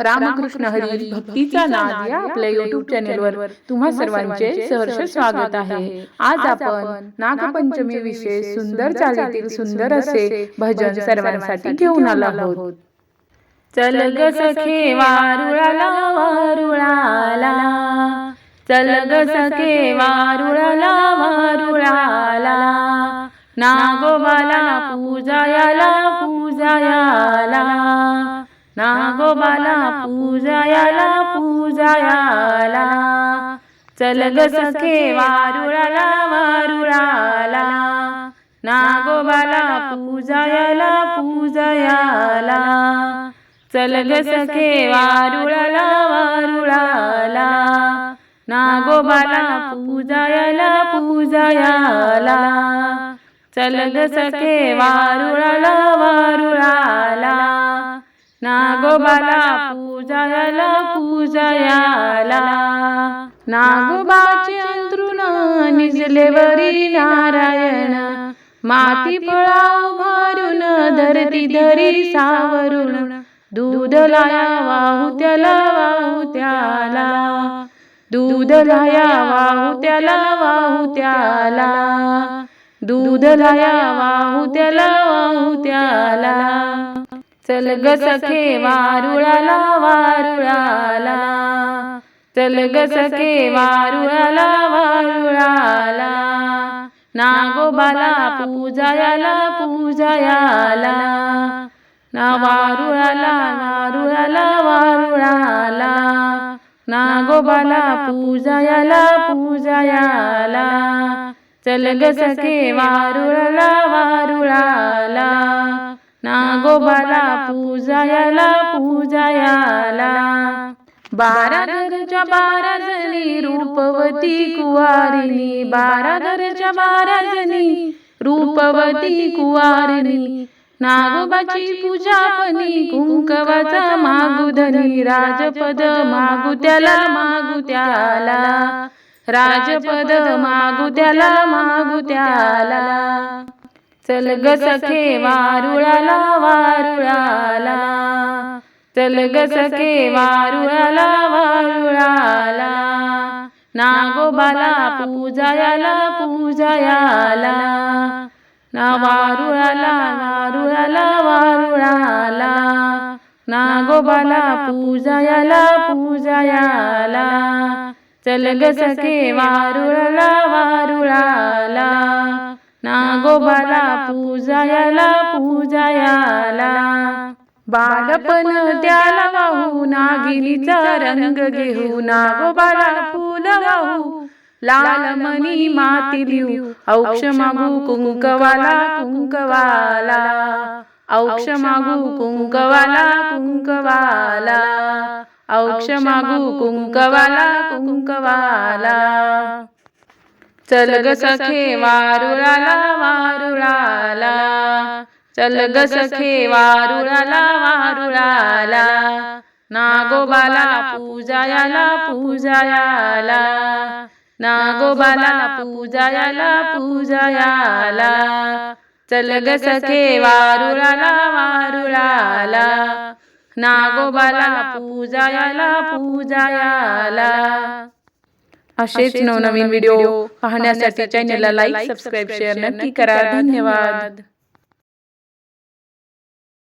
रामकृष्ण हरी भक्तीचा नाद या आपल्या युट्यूब चॅनेलवर तुम्हा सर्वांचे सहर्ष स्वागत आहे. आज आपण नागपंचमी विशेष सुंदर चालीतील सुंदर असे भजन सर्वांसाठी घेऊन आलो आहोत. चल ग सखे वारुळाला वारुळाला चल ग सखे वारुळाला. वारुळाला. नागोबाला पूजायाला पूजायाला. नागोबाला पूजायाला पूजायाला. चल ग सखे वारुळाला वारुळाला. नागोबाला पूजायाला पूजायाला. चल ग सखे वारुळाला वारुळाला. नागोबाला पूजायाला पूजायाला. चल ग सखे वारुळाला वारुळाला. नागोबाला पूजायाला पूजायाला. नागोबाचे अंतरुण निजलेवरी नारायण. माती पळाव भारून धरती धरी सावरून. दूध लाया वाहू त्याला वाहू त्याला दूध लाया वाहू त्याला वाहू त्याला दूध लाया वाहू त्याला वाहू त्याला चल ग सखे वारुळाला वारुळाला चल ग सखे वारुळाला वारुळाला. नागोबाला पूजायाला पूजायाला. ना वारुळाला वारुळाला वारुळाला. नागोबाला पूजायाला पूजायाला. चल ग सखे वारुळाला वारुळाला. नागोबाला पूजायाला पूजायाला बारा घरच्या बारा जणी रूपवती कुवारिणी. बारा घरच्या बारा जणी रूपवती कुवारिणी. नागोबाची पूजा पणी कुंकवाचा मागू धनी. राजपद मागू त्याला मागू त्याला. राजपद मागू त्याला मागू त्याला. चल ग सखे वारुळाला वारुळाला चल ग सखे वारुळाला वारुळाला. नागोबाला पूजायाला पूजायाला. ना वारुळाला वारुळाला वारुळाला. नागोबाला पूजायाला पूजायाला. चल ग सखे वारुळाला वारुळाला. नागोबाला पूजायाला पूजायाला. बालपण त्याला वाहू नागिनीचा रंग घेऊ. नागोबाला फुल वाहू लाल मनी माती लिहू. औक्ष मागू कुंकवाला कुंकवाला. औक्ष मागू कुंकवाला कुंकवाला. औक्ष मागू कुंकवाला कुंकवाला. चल ग सखे वारुळाला वारुळाला. चल ग सखे वारुळाला वारुळाला. नागोबाला पूजायाला पूजायाला. नागोबाला पूजायाला पूजायाला. चल ग सखे वारुळाला वारुळाला. नागोबाला पूजायाला पूजायाला. असेच नवनवीन व्हिडिओ पाहण्यासाठी चॅनलला लाईक सबस्क्राईब शेअर नक्की करा. धन्यवाद.